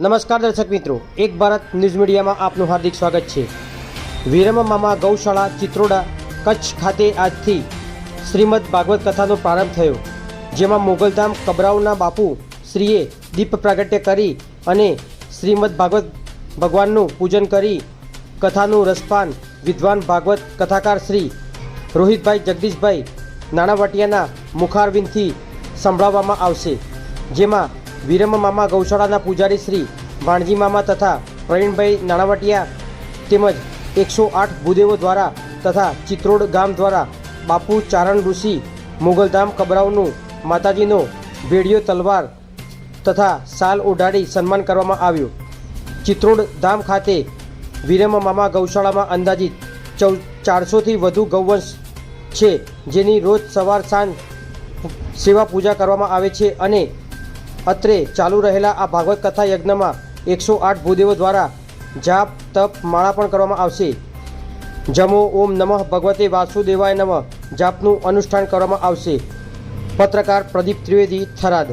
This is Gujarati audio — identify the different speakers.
Speaker 1: નમસ્કાર દર્શક મિત્રો, એક ભારત ન્યૂઝ મીડિયામાં આપનું હાર્દિક સ્વાગત છે. વિરમ મામા ગૌશાળા, ચિત્રોડા, કચ્છ ખાતે આજથી શ્રીમદ ભાગવત કથાનો પ્રારંભ થયો, જેમાં મોગલધામ કબરાવના બાપુ શ્રીએ દીપ પ્રાગટ્ય કરી અને શ્રીમદ ભાગવત ભગવાનનું પૂજન કરી કથાનું રસપાન વિદ્વાન ભાગવત કથાકાર શ્રી રોહિતભાઈ જગદીશભાઈ નાણાવટિયાના મુખારવિંદથી સંભળાવવામાં આવશે, જેમાં વીરમ મામા ગૌશાળાના પૂજારી શ્રી વાણજી મામા તથા પ્રવીણભાઈ નાણાવટિયા તેમજ એકસો આઠ ભૂદેવો દ્વારા તથા ચિત્રોડ ગામ દ્વારા બાપુ ચારણ ઋષિ મુગલધામ કબરાવનું માતાજીનો ભેડિયો તલવાર તથા સાલ ઓઢાડી સન્માન કરવામાં આવ્યું. ચિત્રોડ ધામ ખાતે વિરમ મામા ગૌશાળામાં અંદાજિત ચૌ ચારસોથી વધુ ગૌવંશ છે, જેની રોજ સવાર સાંજ સેવા પૂજા કરવામાં આવે છે અને અત્રે ચાલુ રહેલા આ ભાગવત કથા યજ્ઞમાં એકસો આઠ ભૂદેવો દ્વારા જાપ, તપ, માળા પણ કરવામાં આવશે. જમો ઓમ નમઃ ભગવતે વાસુદેવાય નમઃ. જાપનું અનુષ્ઠાન કરવામાં આવશે. પત્રકાર પ્રદીપ ત્રિવેદી થરાદ.